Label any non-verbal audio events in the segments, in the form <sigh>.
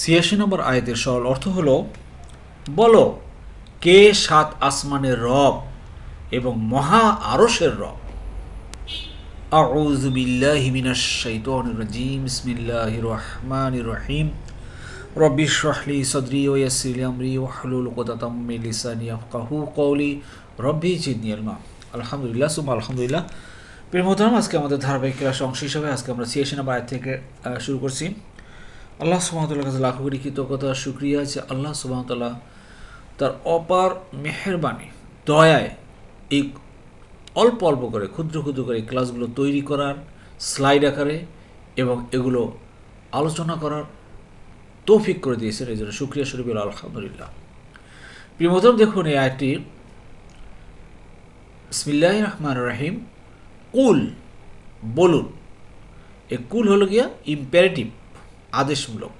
ছিয়াশি নম্বর আয়াতের সরল অর্থ হলো, বলো, কে সাত আসমানের রব এবং মহা আরশের রব? শাইতানির রাজিম, বিসমিল্লাহির রহমানির রহিম। রব্বি ইশরাহ লি সাদরি ওয়া ইয়াসসির লি আমরি ওয়াহলুল উকদাতাম মিন লিসানি ইয়াফকাহু কওলি। রব্বি জিদনি ইলমা। আলহামদুলিল্লাহ সুমা আলহামদুলিল্লাহ। প্রিয় আজকে আমাদের ধারাবাহিক ক্লাস অংশ হিসাবে আজকে আমরা নম্বর আয়াত থেকে শুরু করছি। আল্লাহ সুবাহতাল্লাহ কাছে লাখো কোটি কৃতজ্ঞতা, শুক্রিয়া আছে। আল্লাহ সুবাহতাল্লাহ তার অপার মেহরবানি, দয়ায় এই অল্প অল্প করে, ক্ষুদ্র ক্ষুদ্র করে ক্লাসগুলো তৈরি করার, স্লাইড আকারে এবং এগুলো আলোচনা করার তৌফিক করে দিয়েছেন। এই জন্য সুক্রিয়া শরীফ আলহামদুলিল্লাহ। প্রিয় মোহতরম দেখুন এই আয়টি বিসমিল্লাহ রহমান রাহিম। কুল, বলুন। এ কুল হলো গিয়া ইম্পারেটিভ আদেশমূলক।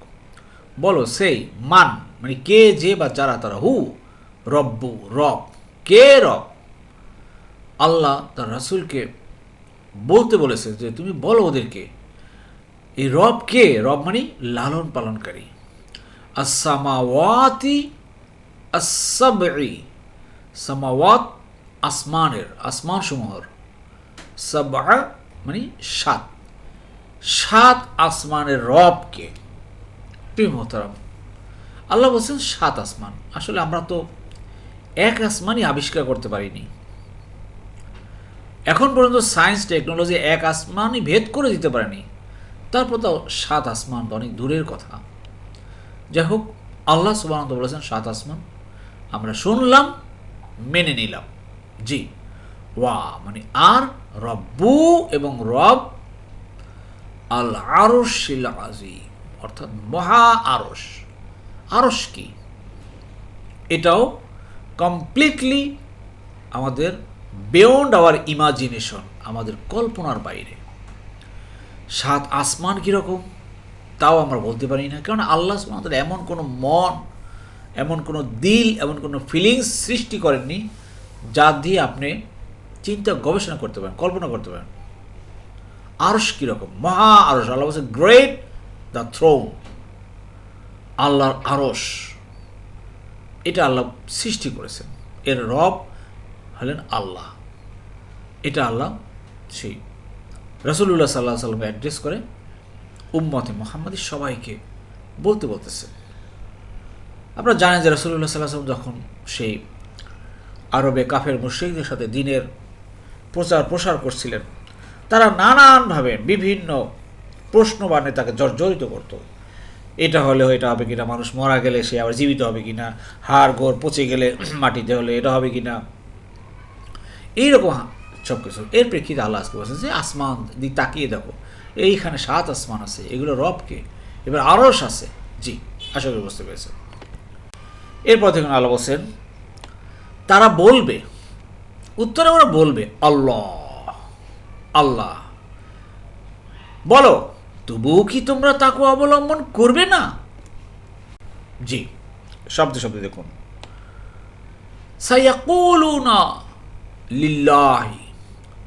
বলো, সেই মান মানে কে যে বা যারা তারা হু, রব্বু, রব, কে রব? আল্লাহ তার রাসুলকে বলতে বলেছে যে, তুমি বলো ওদেরকে, এই রব কে? রব মানে লালন পালনকারী। আসামাওয়াতি আসাবি সামাওয়াত আসমানের আসমান সমূহর সাবা মানে সাত। সাত আসমানের রবকে। প্রিয় মোহতারাম, আল্লাহ বলছেন সাত আসমান। আসলে আমরা তো এক আসমানই আবিষ্কার করতে পারিনি। এখন পর্যন্ত সায়েন্স, টেকনোলজি এক আসমানই ভেদ করে দিতে পারেনি। তারপর তো সাত আসমান তো অনেক দূরের কথা। যাই হোক, আল্লাহ সুবাহ বলেছেন সাত আসমান। আমরা শুনলাম, মেনে নিলাম। জি। ওয়া মানে আর রব্বু এবং রব আল আরশিল আজিম অর্থাৎ মহা আরস আরস কি? এটাও কমপ্লিটলি আমাদের বিয়ন্ড আওয়ার ইমাজিনেশন আমাদের কল্পনার বাইরে। সাত আসমান কীরকম তাও আমরা বলতে পারি না কারণ আল্লাহ সুবহানাহু এমন কোনো মন, এমন কোনো দিল, এমন কোনো ফিলিংস সৃষ্টি করেননি, যা দিয়ে আপনি চিন্তা গবেষণা করতে পারেন, কল্পনা করতে পারেন। আরস কীরকম? মহা আরস আল্লাহ বলছে গ্রেট দ্য থ্রোন আল্লাহর আরস এটা আল্লাহ সৃষ্টি করেছেন। এর রব হলেন আল্লাহ। এটা আল্লাহ সেই। রসুল্লাহ সাল্লাহ সাল্লামকে অ্যাড্রেস করে উম্মতে মোহাম্মদী সবাইকে বলতে বলতেছে। আপনারা জানেন যে রসুল্লাহ সাল্লাহ সাল্লাম যখন সেই আরবে কাফের মুশ্রিকদের সাথে দিনের প্রচার প্রসার করছিলেন তারা নানানভাবে বিভিন্ন প্রশ্ন বানে তাকে জর্জরিত করতো। এটা হলে এটা হবে কিনা, মানুষ মারা গেলে সে আবার জীবিত হবে কিনা, হাড় গোড় পচে গেলে <clears throat> মাটিতে হলে এটা হবে কিনা। এইরকম সব কিছু এর প্রেক্ষিতে আল্লাহ আজকে বলছেন যে, আসমান দিক তাকিয়ে দেখো, এইখানে সাত আসমান আছে, এগুলো রবকে। এবার আরস আছে। জি, আশা করি বুঝতে পেরেছে এরপর দেখুন আল্লাহ বলছেন, তারা বলবে, উত্তরে ওরা বলবে, আল্লাহ। আল্লাহ। বলো, তবুও কি তোমরা তাকে অবলম্বন করবে না? জি, শব্দে শব্দে দেখুন। সায়াকুলুনা লিল্লাহি।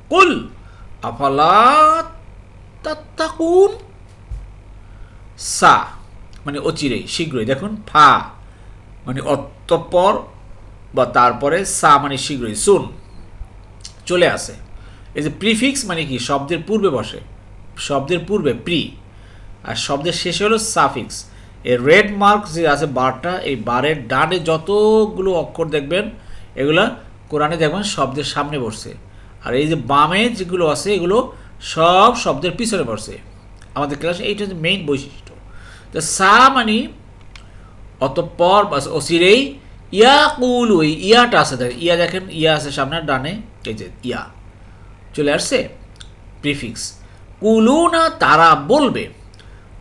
কুল, আফালা তাত্তাকুন? সা মানে অচিরেই, শীঘ্রই। দেখুন, ফা মানে অতঃপর বা তারপরে সা মানে শীঘ্রই। সুন, চলে আসে। এই যে প্রিফিক্স মানে কি? শব্দের পূর্বে বসে। শব্দের পূর্বে প্রি আর শব্দের শেষে হলো সাফিক্স এই রেড মার্ক যে আছে বারটা এই বারের ডানে যতগুলো অক্ষর দেখবেন, এগুলো কোরআনে দেখবেন শব্দের সামনে বসছে। আর এই যে বামে যেগুলো আছে, এগুলো সব শব্দের পিছনে বসছে। আমাদের ক্লাসে এইটা হচ্ছে মেইন বৈশিষ্ট্য। তো সা মানে অতঃপর বা অসিরেই ইয়া কুল ওই ইয়াটা আছে। দেখেন ইয়া দেখেন, ইয়া আছে সামনে, ডানে, এই যে, ইয়া। চলে আসছে প্রিফিক্স কুলুনা, তারা বলবে,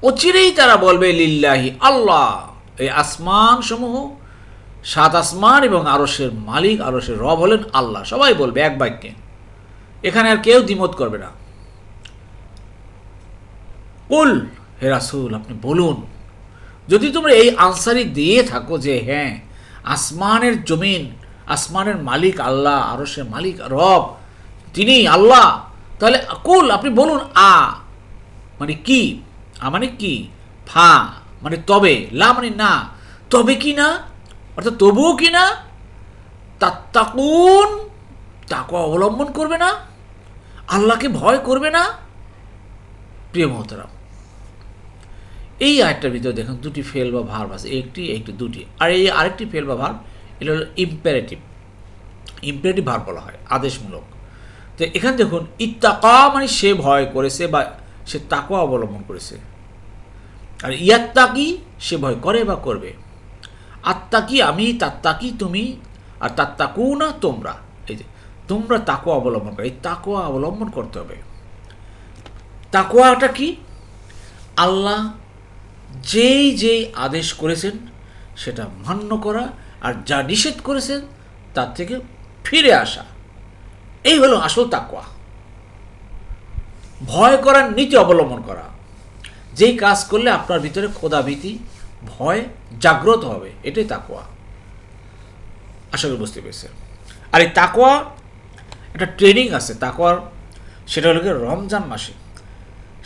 অচিরেই তারা বলবে, লিল্লাহি আল্লাহ। এই আসমান সমূহ সাত আসমান এবং আরসের মালিক আরসের রব হলেন আল্লাহ। সবাই বলবে এক বাক্যে। এখানে আর কেউ দ্বিমত করবে না। কুল, হে রাসূল, আপনি বলুন, যদি তোমরা এই আনসারই দিয়ে থাকো যে হ্যাঁ আসমানের জমিন, আসমানের মালিক আল্লাহ আরসের মালিক, রব তিনি আল্লাহ। তাহলে কুল, আপনি বলুন, আ মানে কি? আ মানে কি? ফা মানে তবে। লা মানে না। তবে কি না? অর্থাৎ তবুও কি না? তাত্তাকুন তাকে অবলম্বন করবে না। আল্লাহকে ভয় করবে না। প্রিয় মহতারাম, এই আরেকটার ভিতরে দেখুন, দুটি ফেল বা ভার্ব আছে। একটি একটি, দুটি। আর এই আরেকটি ফেল বা ভার্ব, এটা হলো ইম্পারেটিভ। ইম্পারেটিভ ভার্ব বলা হয়, আদেশমূলক। তো এখানে দেখুন ইত্তাকা মানে সে ভয় করেছে বা সে তাকওয়া অবলম্বন করেছে। আর ইয়াত্তাকি সে ভয় করে বা করবে। আত্মাকি আমি, তাত্তাকি তুমি, আর তাত্তাকু না তোমরা। এই যে, তোমরা তাকওয়া অবলম্বন করো। এই তাকওয়া অবলম্বন করতে হবে। তাকওয়াটা কি? আল্লাহ যেই যেই আদেশ করেছেন, সেটা মান্য করা, আর যা নিষেধ করেছেন, তার থেকে ফিরে আসা। এই হলো আসল তাকুয়া ভয় করার নীতি অবলম্বন করা। যেই কাজ করলে আপনার ভিতরে খোদাভীতি ভয় জাগ্রত হবে, এটাই তাকুয়া আশা করি বুঝতে পেরেছে আর এই তাকওয়া, একটা ট্রেনিং আছে। তাকওয়ার সেটা হলো রমজান মাসে।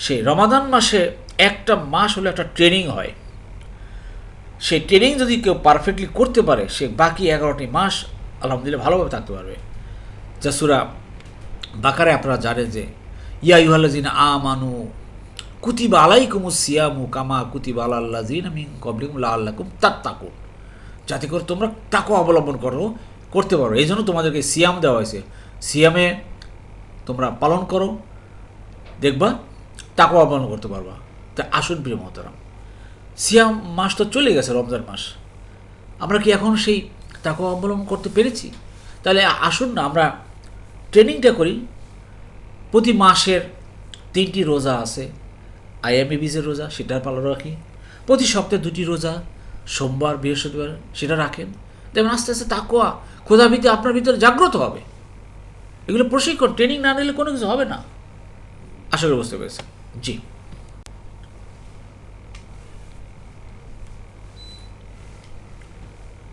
সেই রমাদান মাসে একটা মাস হলে একটা ট্রেনিং হয়। সেই ট্রেনিং যদি কেউ পারফেক্টলি করতে পারে, সে বাকি এগারোটি মাস আলহামদুলিল্লাহ ভালোভাবে থাকতে পারবে। যা সুরা বাকারে আপনারা জানেন যে, ইয়া ইউহাল্লাজিন আ মানু কুতিবা আলাইকুমু সিয়ামু কামা কুতিবা আল্লাহিন আমি কবলিকুম লা তার তাত্তাকুন। যাতে করে তোমরা তাকে অবলম্বন করো, করতে পারো। এই জন্য তোমাদেরকে সিয়াম দেওয়া হয়েছে। সিয়ামে তোমরা পালন করো, দেখবা তাকে অবলম্বন করতে পারবা। তা আসুন প্রিয় মহতারাম, সিয়াম মাস তো চলে গেছে, রমজান মাস। আমরা কি এখন সেই তাকে অবলম্বন করতে পেরেছি? তাহলে আসুন না, আমরা ট্রেনিংটা করি। প্রতি মাসের তিনটি রোজা আছে। আইএমএবিজের রোজা, সেটার পালন রাখি। প্রতি সপ্তাহে দুটি রোজা, সোমবার, বৃহস্পতিবার, সেটা রাখেন। তেমন আস্তে আস্তে তাকোয়া ক্ষুধাভীতি আপনার ভিতরে জাগ্রত হবে। এগুলো প্রশিক্ষণ, ট্রেনিং না নিলে কোনো কিছু হবে না। আশা করি বুঝতে পেরেছেন। জি।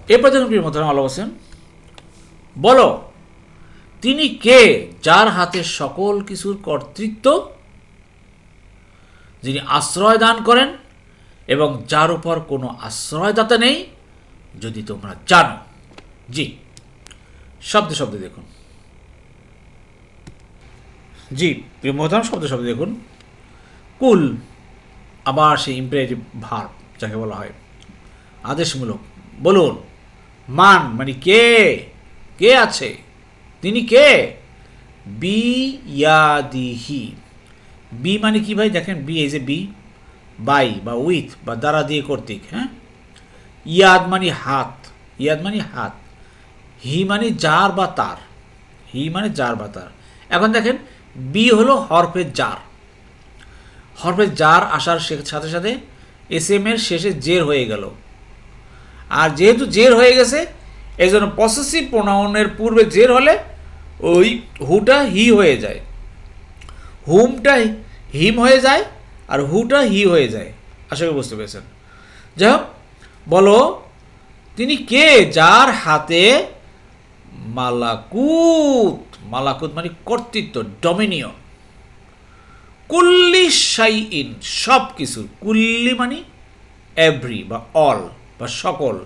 এরপর দেখুন প্রিয় মতো আলো বলছেন, বলো তিনি কে? যার হাতে সকল কিছুর কর্তৃত্ব, যিনি আশ্রয় দান করেন, এবং যার উপর কোনো আশ্রয়দাতা নেই, যদি তোমরা জানো। জি, শব্দ শব্দে দেখুন। জি শব্দ শব্দে শব্দে দেখুন। কুল, আবার সেই ইম্পারেটিভ ভার যাকে বলা হয়। আদেশমূলক, বলুন। মান মানে কে? কে আছে? তিনি কে? বি ইয়াদিহি। বি মানে কি ভাই? দেখেন, বি এই যে বি, বাই বা উইথ বা দ্বারা দিয়ে কর্তৃক হ্যাঁ? ইয়াদ মানে হাত, ইয়াদ মানে হাত। হি মানে যার বা তার, হি মানে যার বা তার। এখন দেখেন, বি হলো হরফের জার হরফের জার আসার সাথে সাথে এস এম এর শেষে জের হয়ে গেল। আর যেহেতু জের হয়ে গেছে এই জন্য পসেসিভ প্রোনাউনের পূর্বে জের হলে ওই হুটা হি হয়ে যায়। হুমটা হিম হয়ে যায় আর হুটা হি হয়ে যায়। আশা করি বুঝতে পেরেছেন। যাই হোক, বলো, তিনি কে যার হাতে মালাকুত মালাকুত মানে কর্তৃত্ব, ডমিনিয়ন। কুল্লি সাই ইন সব কিছুর কুল্লি মানে এভরি বা অল বা সকল।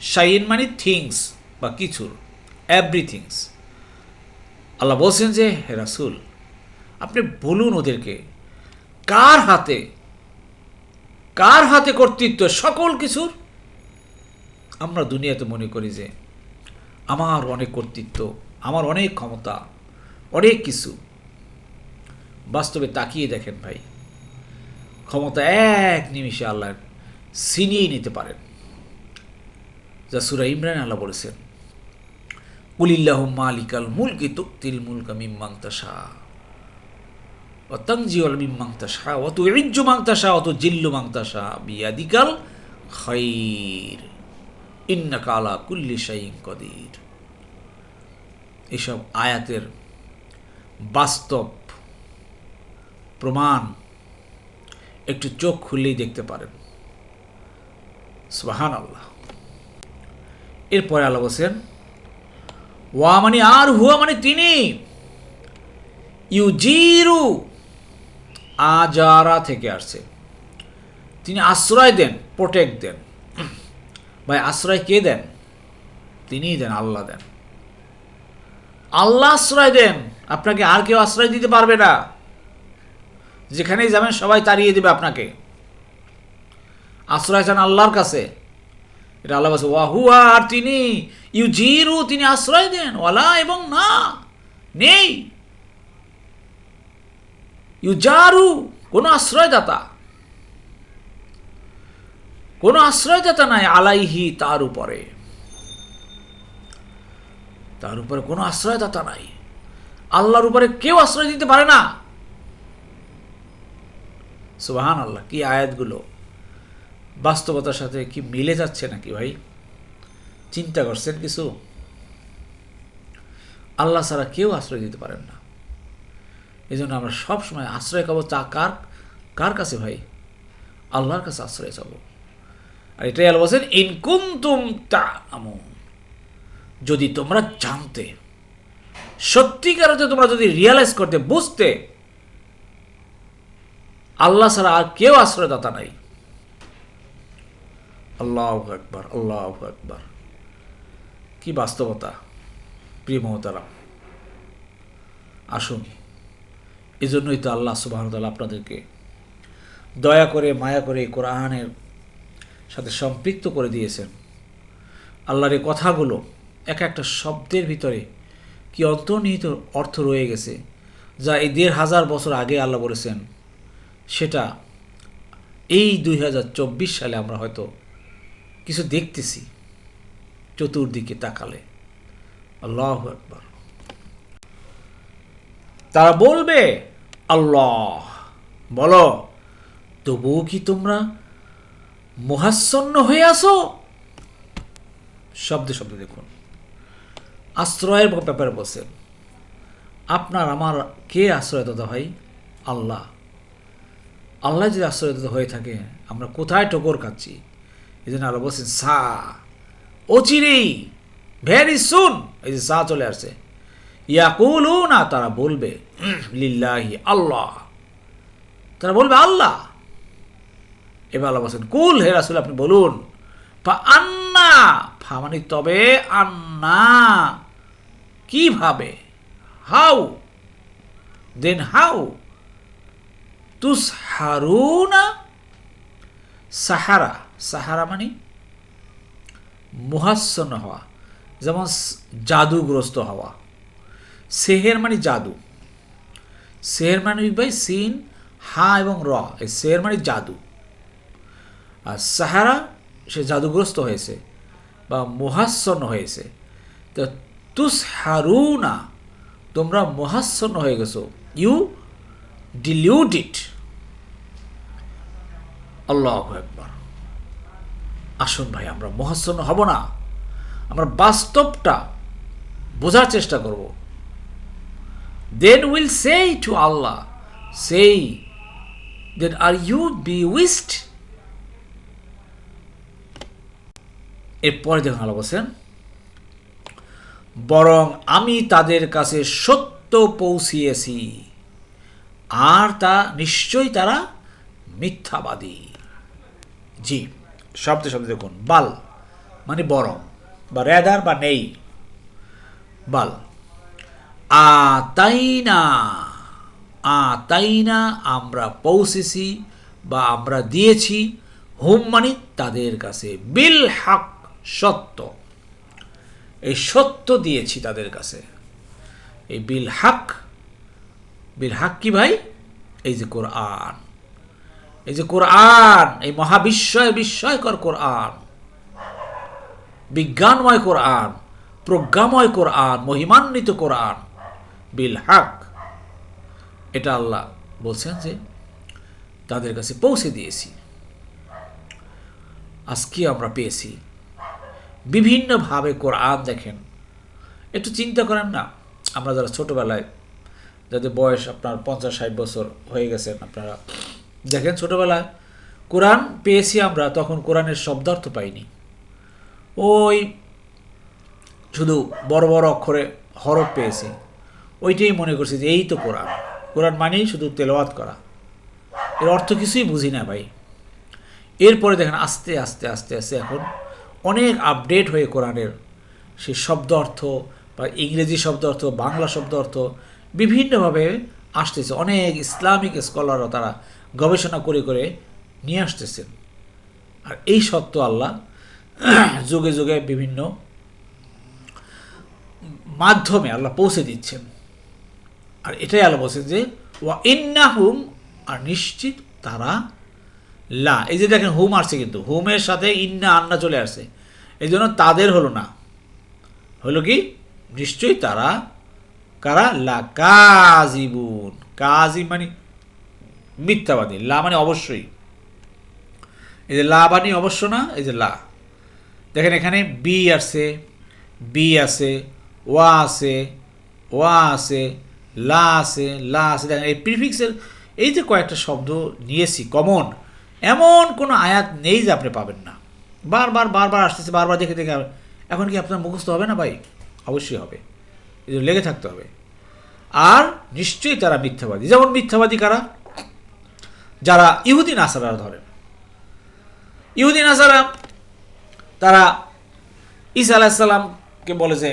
শাইন মানে থিংস বা কিছুর। এভরিথিংস আল্লাহ বলছেন যে, হে রাসুল, আপনি বলুন ওদেরকে, কার হাতে কার হাতে কর্তৃত্ব সকল কিছুর? আমরা দুনিয়াতে মনে করি যে, আমার অনেক কর্তৃত্ব, আমার অনেক ক্ষমতা, অনেক কিছু। বাস্তবে তাকিয়ে দেখেন ভাই, ক্ষমতা এক নিমিষে আল্লাহ ছিনিয়ে নিতে পারেন। যা সুরা ইমরান আল্লাহ বলেছেন কুলিল্লাহ মালিকাল মুলকি তুক্তিল মুলকা মিম্মাং তাশা। অতংজিওল মিম্মাং অত ইজ্জু মাং তাশা অত জিল্লু মাং তাশা বিয়াদিকাল খৈর ইন্নাকা আলা কুল্লি শাইইন কদির। এসব আয়াতের বাস্তব প্রমাণ একটু চোখ খুললেই দেখতে পারেন। সুবাহান আল্লাহ এরপরে আল্লাহ বলছেন ওয়া মানে আর, হুয়া মানে তিনি। ইউজিরু আজারা থেকে আসছে। তিনি আশ্রয় দেন প্রোটেক্ট দেন। ভাই, আশ্রয় কে দেন? তিনিই দেন, আল্লাহ দেন। আল্লাহ আশ্রয় দেন, আপনাকে আর কেউ আশ্রয় দিতে পারবে না। যেখানেই যাবেন, সবাই তাড়িয়ে দেবে আপনাকে। আশ্রয় চান আল্লাহর কাছে। এটা আল্লাহ বলছে, ওয়াহুয়া আর তিনি ইউজিরু, তিনি আশ্রয় দেন, ওয়ালা এবং না, নেই। ইউজারু আশ্রয়দাতা। আশ্রয়দাতা নাই আলাইহি, তার উপরে। তার উপরে কোনো আশ্রয়দাতা নাই। আল্লাহর উপরে কেউ আশ্রয় দিতে পারে না। সুবাহান আল্লাহ কি আয়াতগুলো। বাস্তবতার সাথে কি মিলে যাচ্ছে নাকি ভাই? চিন্তা করছেন কিছু? আল্লাহ ছাড়া কেউ আশ্রয় দিতে পারেন না। এই জন্য আমরা সবসময় আশ্রয় পাবো চা কার কার কাছে ভাই? আল্লাহর কাছে আশ্রয় চাবো। আর এটাই আল্লাহ বলছেন ইনকুন্তুম তা যদি তোমরা জানতে, সত্যিকার অর্থে তোমরা যদি রিয়ালাইজ করতে, বুঝতে, আল্লাহ ছাড়া আর কেউ আশ্রয়দাতা নাই। আল্লাহ একবার আল্লাহ একবার কি বাস্তবতা? প্রিয় মহতারাম, আসুন। এই জন্যই তো আল্লাহ সুবাহতাল আপনাদেরকে দয়া করে, মায়া করে কোরআনের সাথে সম্পৃক্ত করে দিয়েছেন। আল্লাহর এই কথাগুলো এক একটা শব্দের ভিতরে কি অন্তর্নিহিত অর্থ রয়ে গেছে, যা এই দেড় হাজার বছর আগে আল্লাহ বলেছেন, সেটা এই দুই হাজার চব্বিশ সালে আমরা হয়তো কিছু দেখতেছি। চতুর্দিকে তাকালে। আল্লাহ একবার তারা বলবে, আল্লাহ। বলো, তবুও কি তোমরা মোহাচ্ছন্ন হয়ে আসো শব্দে শব্দে দেখুন। আশ্রয়ের ব্যাপারে বলছেন, আপনার আমার কে আশ্রয়দাতা ভাই? আল্লাহ। আল্লাহ যদি আশ্রয়দাতা হয়ে থাকে, আমরা কোথায় ঠোকর খাচ্ছি? এই জন্য আল্লাহ বলছেন, সা অচিরেই ভেরি সুন এই যে সা চলে আসছে। ইয়াকুলু না তারা বলবে লিল্লাহি আল্লাহ। তারা বলবে, আল্লাহ। এবার আল্লাহ বলছেন, কুল, হে রাসুল, আপনি বলুন ফা আন্না ফা মানে তবে, আন্না। কীভাবে? হাউ? Then how? তুস হারুনা সাহারা। সাহারা মানে মোহাচ্ছন্ন হওয়া, যেমন জাদুগ্রস্ত হওয়া। সেহের মানে জাদু। সেহের মানে ভাই সিন, হা এবং র। এই সেহের মানে জাদু। আর সাহারা, সে জাদুগ্রস্ত হয়েছে বা মোহাচ্ছন্ন হয়েছে। তো তুস হারুনা তোমরা মোহাচ্ছন্ন হয়ে গেছো। ইউ ডিলিউড ইট আল্লাহ একবার আসুন ভাই, আমরা মোহাচ্ছন্ন হব না। আমরা বাস্তবটা বোঝার চেষ্টা করব। দেন উইল সেই টু আল্লাহ সেই দেন আর ইউ বি উইস্ট এরপরে দেখুন আল্লাহ বলছেন, বরং আমি তাদের কাছে সত্য পৌঁছিয়েছি, আর তা নিশ্চয়ই তারা মিথ্যাবাদী। জি। শব্দে শব্দ দেখুন, বাল মানে বরং বা রেদার বা নেই, বাল। আ তাই না আ তাই না আমরা পৌঁছেছি বা আমরা দিয়েছি, হুম মানে তাদের কাছে, বিল হাক, সত্য। এই সত্য দিয়েছি তাদের কাছে। এই বিল হাক বিল হাক কি ভাই? এই যে কোরআন। এই যে কোরআন, এই মহাবিস্ময় বিস্ময়কর কোরআন, বিজ্ঞানময় কোরআন, প্রজ্ঞাময় কোরআন, মহিমান্বিত কোরআন, বিল হাক। এটা আল্লাহ বলছেন যে তাদের কাছে পৌঁছে দিয়েছি। আজকে আমরা পেয়েছি। বিভিন্নভাবে কোরআন দেখেন। একটু চিন্তা করেন না, আমরা যারা ছোটোবেলায়, যাদের বয়স আপনার পঞ্চাশ ষাট বছর হয়ে গেছেন, আপনারা দেখেন ছোটোবেলায় কোরআন পেয়েছি আমরা, তখন কোরআনের শব্দার্থ পাইনি। ওই শুধু বড় বড় অক্ষরে হরফ পেয়েছি। ওইটাই মনে করছি যে এই তো কোরআন। কোরআন মানেই শুধু তেলাওয়াত করা। এর অর্থ কিছুই বুঝি না ভাই। এরপরে দেখেন আস্তে আস্তে আস্তে আস্তে এখন অনেক আপডেট হয়ে কোরআনের সে শব্দ অর্থ বা ইংরেজি শব্দ অর্থ বাংলা শব্দ অর্থ বিভিন্নভাবে আসতেছে। অনেক ইসলামিক স্কলাররা তারা গবেষণা করে করে নিয়ে আসতেছেন। আর এই সত্য আল্লাহ যুগে যুগে বিভিন্ন মাধ্যমে আল্লাহ পৌঁছে দিচ্ছেন। আর এটাই আল্লাহ বলছেন যে, ওয়া ইন্নাহুম আর নিশ্চিত তারা লা। এই যে দেখেন, হুম আসছে কিন্তু। হুমের সাথে ইন্না আন্না চলে আসছে। এই জন্য তাদের হলো না। হলো কি? নিশ্চয়ই তারা, কারা? লা কাজিবুন কাজি মানে মিথ্যাবাদী, লা মানে অবশ্যই। এই যে লা মানে অবশ্য না, এই যে লা। দেখেন এখানে বি আছে বি আছে ওয়া আছে ওয়া আছে লা আছে লা আছে দেখেন এই প্রিফিক্সের এই যে কয়েকটা শব্দ নিয়েছি, কমন, এমন কোনো আয়াত নেই যে আপনি পাবেন না। বারবার বারবার আসতেছে, বারবার দেখে দেখে। এখন কি আপনার মুখস্থ হবে না ভাই? অবশ্যই হবে। জন্য লেগে থাকতে হবে। আর নিশ্চয়ই তারা মিথ্যাবাদী। যেমন মিথ্যাবাদী কারা? যারা ইহুদি নাসারা ধরেন। ইহুদিন আসালাম তারা ঈসা আলাহিসাল্লামকে বলে যে,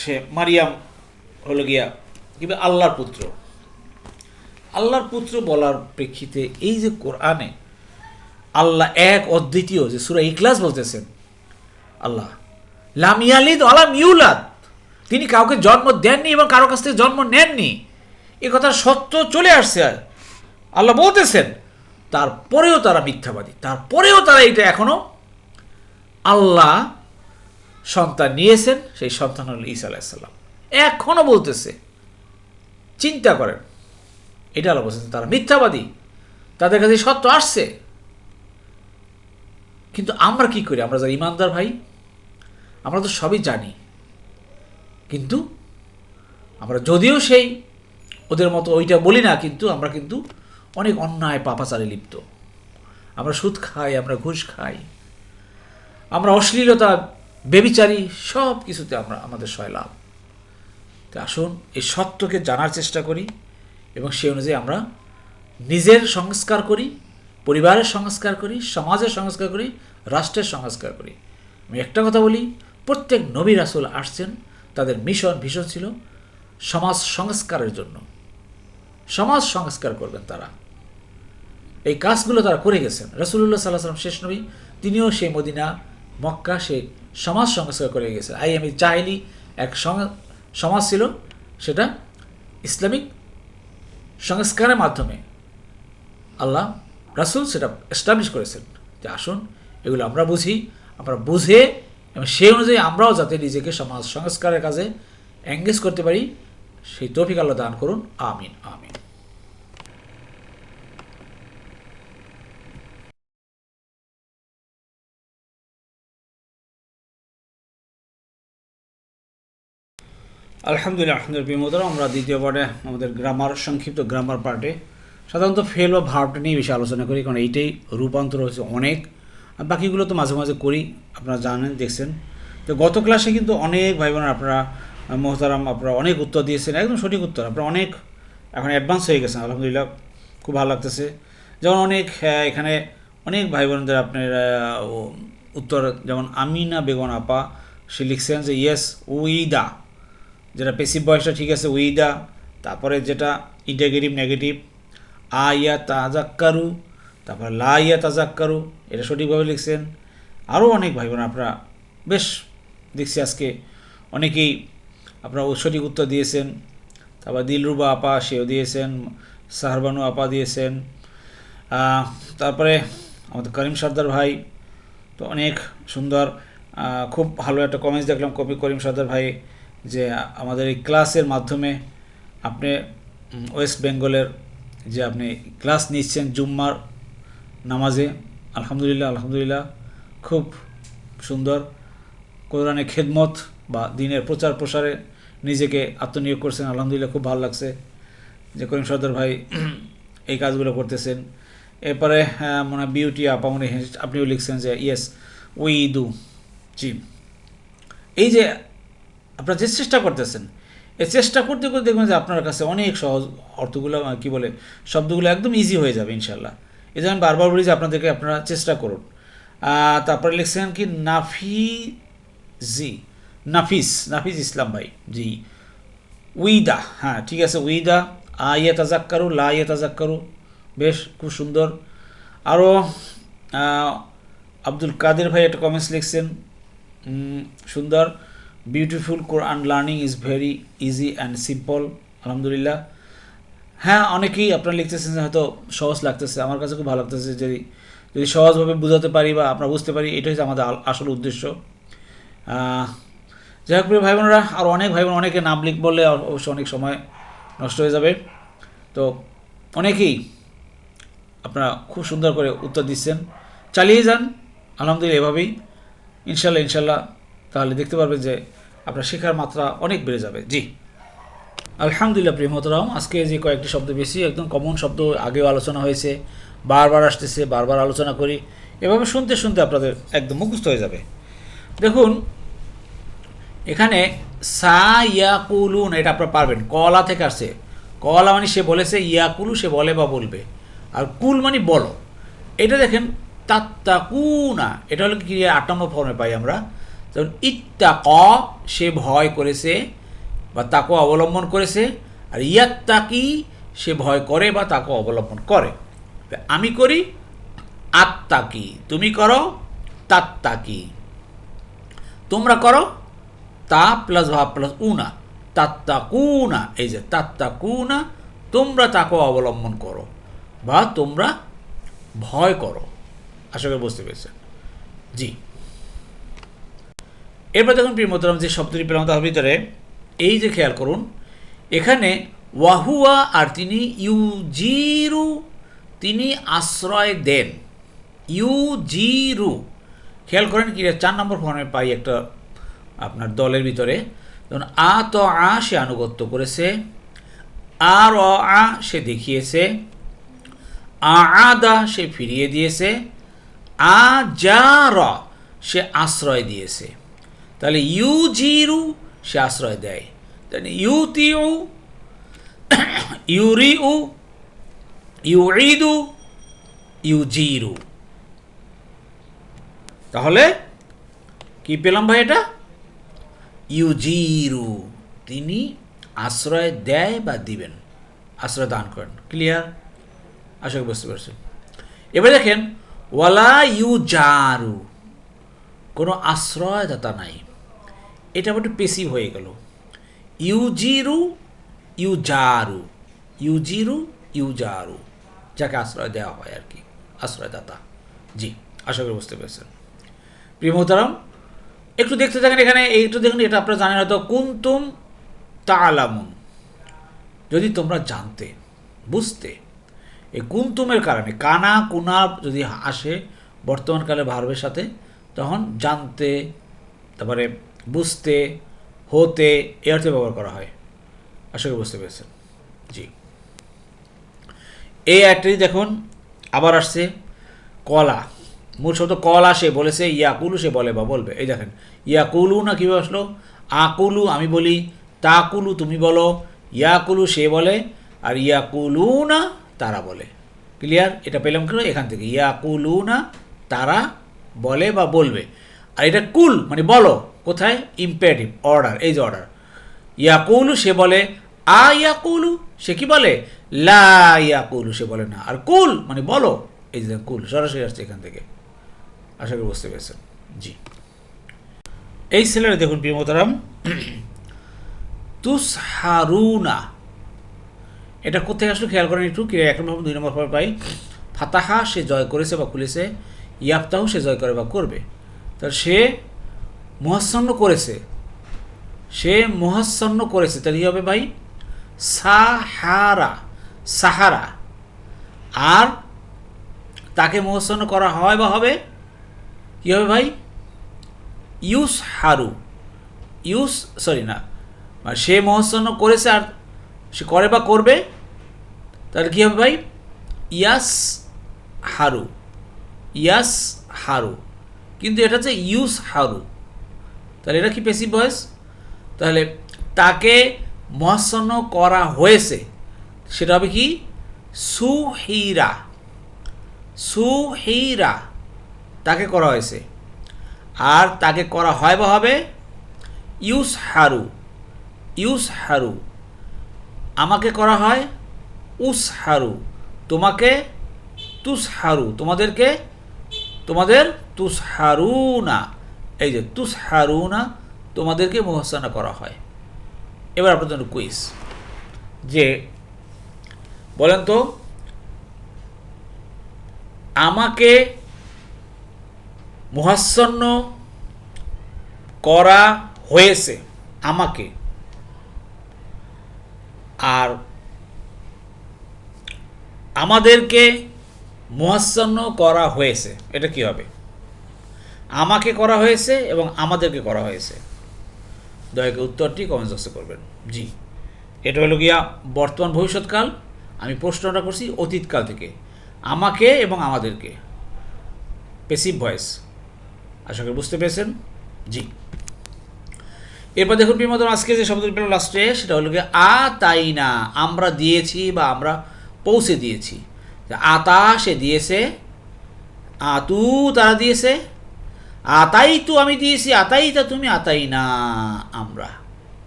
সে মারিয়াম হলো গিয়া কিংবা আল্লাহর পুত্র। আল্লাহর পুত্র বলার প্রেক্ষিতে এই যে কোরআনে আল্লাহ এক অদ্বিতীয় যে সুরা ইকলাস বলতেছেন, আল্লাহ লামিয়ালিদ আলাম ইউলাদ। তিনি কাউকে জন্ম দেননি এবং কারও কাছ থেকে জন্ম নেননি। এ কথা সত্য চলে আসছে আল্লাহ বলতেছেন, তারপরেও তারা মিথ্যাবাদী, তারপরেও তারা এটা এখনও আল্লাহ সন্তান নিয়েছেন, সেই সন্তান হল ঈসা আলাইসাল্লাম এখনও বলতেছে, চিন্তা করেন, এটা আল্লাহ বলছেন, তারা মিথ্যাবাদী, তাদের কাছে সত্য আসছে। কিন্তু আমরা কি করি? আমরা যারা ইমানদার ভাই, আমরা তো সবই জানি। কিন্তু আমরা যদিও সেই, ওদের মতো ওইটা বলি না, কিন্তু আমরা কিন্তু অনেক অন্যায় পাপাচারে লিপ্ত। আমরা সুদ খাই, আমরা ঘুষ খাই। আমরা অশ্লীলতা, বেবিচারী সব কিছুতে আমরা, আমাদের সয়লাভ তো আসুন, এই সত্যকে জানার চেষ্টা করি এবং সেই অনুযায়ী আমরা নিজের সংস্কার করি, পরিবারের সংস্কার করি, সমাজের সংস্কার করি, রাষ্ট্রের সংস্কার করি। আমি একটা কথা বলি, প্রত্যেক নবী রাসুল আসছেন, তাদের মিশন ভীষণ ছিল সমাজ সংস্কারের জন্য। সমাজ সংস্কার করবেন তারা। এই কাজগুলো তারা করে গেছেন। রসুল্লাহ সাল্লাহ সাল্লাম শেষ নবী, তিনিও সেই মদিনা, মক্কা, সেই সমাজ সংস্কার করে গেছেন। আই আমি চাইলি, এক সমাজ ছিল সেটা ইসলামিক সংস্কারের মাধ্যমে। আল্লাহ, রাসুল সেটা এস্টাবলিশ করেছেন যে আসুন, এগুলো আমরা বুঝি, আমরা বুঝে এবং সেই অনুযায়ী আমরাও যাতে নিজেকে সমাজ সংস্কারের কাজে এঙ্গেজ করতে পারি, সেই তৌফিক আল্লাহ দান করুন। আমিন আমিন। আলহামদুলিল্লাহ আলহামদুলিল্লাহ মোদরা আমরা দ্বিতীয় আমাদের গ্রামার সংক্ষিপ্ত গ্রামার পার্টে। সাধারণত ফেল বা ভার্বটা নিয়ে বেশি আলোচনা করি, কারণ এইটাই রূপান্তর হয়েছে অনেক। আর বাকিগুলো তো মাঝে মাঝে করি, আপনারা জানেন, দেখছেন। তো গত ক্লাসে কিন্তু অনেক ভাই বোনের আপনারা, মোহতারাম আপনারা অনেক উত্তর দিয়েছেন, একদম সঠিক উত্তর। আপনারা অনেক, এখন অ্যাডভান্স হয়ে গেছেন, আলহামদুলিল্লাহ, খুব ভালো লাগতেছে। যেমন অনেক এখানে অনেক ভাই বোনদের আপনার উত্তর, যেমন আমিনা বেগন আপা, সে লিখছেন যে ইয়েস উইদা যেটা পেসিভ বয়সটা ঠিক আছে উইদা তারপরে যেটা ইন্টাগ্রেটিভ নেগেটিভ আইয়া তাজাক্কারু, তারপরে লা ইয়া তাজাক্কারু, এটা সঠিকভাবে লিখছেন। আরও অনেক ভাই বোন আপনারা, বেশ দেখছি আজকে অনেকেই আপনারা সঠিক উত্তর দিয়েছেন। তারপর দিলরুবা আপা, সেও দিয়েছেন, সাহারবানু আপা দিয়েছেন। তারপরে আমাদের করিম সর্দার ভাই, তো অনেক সুন্দর খুব ভালো একটা কমেন্টস দেখলাম কবি করিম সর্দার ভাই যে আমাদের এই ক্লাসের মাধ্যমে আপনি ওয়েস্ট বেঙ্গলের যে আপনি ক্লাস নিচ্ছেন জুম্মার নামাজে, আলহামদুলিল্লাহ আলহামদুলিল্লাহ, খুব সুন্দর। কোরআনে খেদমত বা দিনের প্রচার প্রসারে নিজেকে আত্মনিয়োগ করছেন, আলহামদুলিল্লাহ খুব ভালো লাগছে। যে করিম সর্দার ভাই <clears throat> এই কাজগুলো করতেছেন। এরপরে মনে বিউটি আপামনি আপনিও লিখছেন যে, ইয়েস, উই ডু, জি। এই যে আপনারা যে চেষ্টা করতেছেন, এই চেষ্টা করতে করতে দেখবেন যে আপনার কাছে অনেক সহজ অর্থগুলো কি বলে, শব্দগুলো একদম ইজি হয়ে যাবে ইনশাল্লাহ এই জন্য বারবার বলি যে আপনাদেরকে আপনারা চেষ্টা করুন। তারপরে লিখছেন কি, নাফি জি, নাফিস নাফিস ইসলাম ভাই, জি। উইদা হ্যাঁ ঠিক আছে, উইদা আ ইয়ে তাজাক্কারু লা ইয়ে তাজাক্কারু বেশ, খুব সুন্দর। আরও আব্দুল কাদের ভাই একটা কমেন্টস লিখছেন সুন্দর। Beautiful Quran learning is very easy and simple আলহামদুলিল্লাহ হ্যাঁ অনেকেই আপনারা লিখতেছেন হয়তো সহজ লাগতেছে। আমার কাছে খুব ভালো লাগতেছে যদি যদি সহজভাবে বোঝাতে পারি বা আমরা বুঝতে পারি, এটাই হচ্ছে আমাদের আসল উদ্দেশ্য। যাই হোক ভাই বোনেরা আর অনেক ভাই বোন অনেকে নাম লিখ বললে অবশ্য অনেক সময় নষ্ট হয়ে যাবে। তো অনেকেই আপনারা খুব সুন্দর করে উত্তর দিচ্ছেন। চালিয়ে যান, আলহামদুলিল্লাহ এভাবেই। ইনশাল্লাহ ইনশাল্লাহ তাহলে দেখতে পারবেন যে আপনার শেখার মাত্রা অনেক বেড়ে যাবে। জি। আলহামদুলিল্লাহ, প্রিয় মোহতরাম, আজকে যে কয়েকটি শব্দ বেশি একদম কমন শব্দ, আগেও আলোচনা হয়েছে, বারবার আসতেছে, বারবার আলোচনা করি, এভাবে শুনতে শুনতে আপনাদের একদম মুখস্থ হয়ে যাবে। দেখুন, এখানে সা ইয়াকুলুন এটা আপনারা পারবেন, কলা থেকে আসছে। কলা মানে সে বলেছে, ইয়াকুলু, সে বলে বা বলবে। আর কুল মানে বলো। এটা দেখেন, তাত্তাকুনা, এটা হলো কি আট নম্বর ফর্মে পাই আমরা। যেমন ইত্তা ক সে ভয় করেছে বা তাকে অবলম্বন করেছে, আর ইয়াত্তাকি, সে ভয় করে বা তাকে অবলম্বন করে। আমি করি আত্মাকি তুমি করো তাত্তাকি। তোমরা করো তা প্লাস ভাব প্লাস উনা, তাত্তাকুনা, এই যে তাত্তা তাত্তাকুনা, তোমরা তাকে অবলম্বন করো বা তোমরা ভয় করো। আশা করি বুঝতে পেরেছেন। জি। এরপর দেখুন প্রিয় মোহতরম যে শব্দটি পেলাম তার ভিতরে, এই যে খেয়াল করুন, এখানে ওয়াহুয়া আর তিনি ইউ ইউজিরু, তিনি আশ্রয় দেন। ইউ ইউজিরু। খেয়াল করেন কি, চার নম্বর ফর্মে পাই একটা আপনার দলের ভিতরে। যেমন আ ত আ সে আনুগত্য করেছে আর অ আ সে দেখিয়েছে, আ আদা সে ফিরিয়ে দিয়েছে, আ যা র সে আশ্রয় দিয়েছে। তাহলে ইউ জিরু সে আশ্রয় দেয়। তাহলে ইউ তিউ ইউরি উ ইউরিদু ইউজিরু তাহলে কি পেলাম ভাই এটা? ইউ ইউজিরু তিনি আশ্রয় দেয় বা দিবেন। আশ্রয় দান করেন। ক্লিয়ার আশা করি বুঝতে পারছেন। এবার দেখেন, ওয়ালা ইউ জারু, কোনো আশ্রয়দাতা নাই। এটা একটু পেসিভ হয়ে গেল। ইউজিরু, ইউজারু। ইউজিরু, ইউজারু। যাকে আশ্রয় দেওয়া হয় আর কি, আশ্রয়দাতা। জি, আশা করি বুঝতে পেরেছেন। প্রিয় মোহতারাম, একটু দেখতে থাকেন এখানে, একটু দেখুন, এটা আপনারা জানেন হয়তো, কুন্তুম তালামুন যদি তোমরা জানতে, বুঝতে, এই কুন্তুমের কারণে কানা কুনা যদি আসে বর্তমানকালে ভার্বের সাথে, তখন জানতে, তারপরে বুঝতে, হতে এ অর্থে ব্যবহার করা হয়। আশা করি বুঝতে পেরেছেন। জি। এই একটি দেখুন, আবার আসছে, কলা। মূল শব্দ কলা সে বলেছে, ইয়াকুলু সে বলে বা বলবে। এই দেখেন, ইয়াকুলু না কীভাবে আসলো? আকুলু আমি বলি, তাকুলু তুমি বলো, ইয়াকুলু সে বলে, আর ইয়াকুলু না তারা বলে। ক্লিয়ার? এটা পেলাম কেন এখান থেকে। ইয়াকুলু না তারা বলে বা বলবে। আর এটা কুল মানে বলো, কোথায়? ইম্পারেটিভ অর্ডার এই যে অর্ডার ইয়াকুলু, সে বলে, আ ইয়াকুলু, সে কি বলে? লা ইয়াকুলু, সে বলে না। আর কুল মানে বলো, এই যে কুল, সরাসরি আসছে এখান থেকে। আশা করি বুঝতে পেরেছেন। জি। এই ছেলেরা, দেখুন প্রিয় মোহতারাম তুস হারুনা এটা কোথায় আসলো খেয়াল করেন একটু, কি এক নম্বর দুই নম্বর পাই। ফাতাহা, সে জয় করেছে বা খুলেছে। ইয়াপ্তাহু সে জয় করে বা করবে। তাহলে সে মহাচ্ছন্ন করেছে। সে মহাচ্ছন্ন করেছে। তাহলে কী হবে ভাই? সাহারা সাহারা। আর তাকে মহাচ্ছন্ন করা হয় বা হবে? কী হবে ভাই? ইউস হারু ইউস সরি না। মানে সে মহাচ্ছন্ন করেছে আর সে করে বা করবে? তাহলে কী হবে ভাই? ইয়াস হারু ইয়াস হারু কিন্তু এটা হচ্ছে ইউস হারু। তাহলে এটা কি পেসিভ ভয়েস তাহলে তাকে মহাচ্ছন্ন করা হয়েছে, সেটা হবে কি? সুহিরা। সুহিরা তাকে করা হয়েছে। আর তাকে করা হয় বা হবে? ইউস হারু। ইউস হারু। আমাকে করা হয় উস হারু। তোমাকে তুস হারু। তোমাদেরকে, তোমাদের তুস হারু না এই যে তুস হারু না তোমাদেরকে মোহসানা করা হয়। এবার আপনার জন্য কুইজ। যে বলেন তো, আমাকে মহাচ্ছন্ন করা হয়েছে আমাকে, আর আমাদেরকে মহাচ্ছন্ন করা হয়েছে, এটা কি হবে? আমাকে করা হয়েছে এবং আমাদেরকে করা হয়েছে। দয়া করে উত্তরটি কমেন্ট বক্সে করবেন। জি। এটা হলো গিয়া বর্তমান ভবিষ্যৎকাল। আমি প্রশ্নটা করছি অতীতকাল থেকে। আমাকে এবং আমাদেরকে। পেসিভ ভয়েস আশা করি বুঝতে পেরেছেন? জি। এরপর দেখুন প্রিয়মতম আজকে যে শব্দটি পেল লাস্টে সেটা হলো গিয়ে আ, তাই না, আমরা দিয়েছি বা আমরা পৌঁছে দিয়েছি। আতা সে দিয়েছে আতু তারা দিয়েছে আতাই তো আমি দিয়েছি আতাই তা তুমি আতাই না আমরা।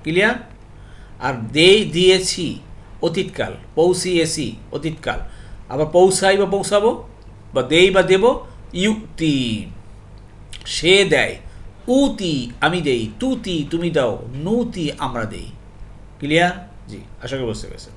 ক্লিয়ার আর দে দিয়েছি, অতীতকাল, পৌঁছিয়েছি, অতীতকাল। আবার পৌঁছাই বা পৌঁছাবো, বা দেই বা দেব, ইউক্তি। সে দেয়, উতি আমি দেই, তুতি তুমি দাও, নুতি আমরা দেই। ক্লিয়ার জি, আশা করি বুঝতে পেরেছেন।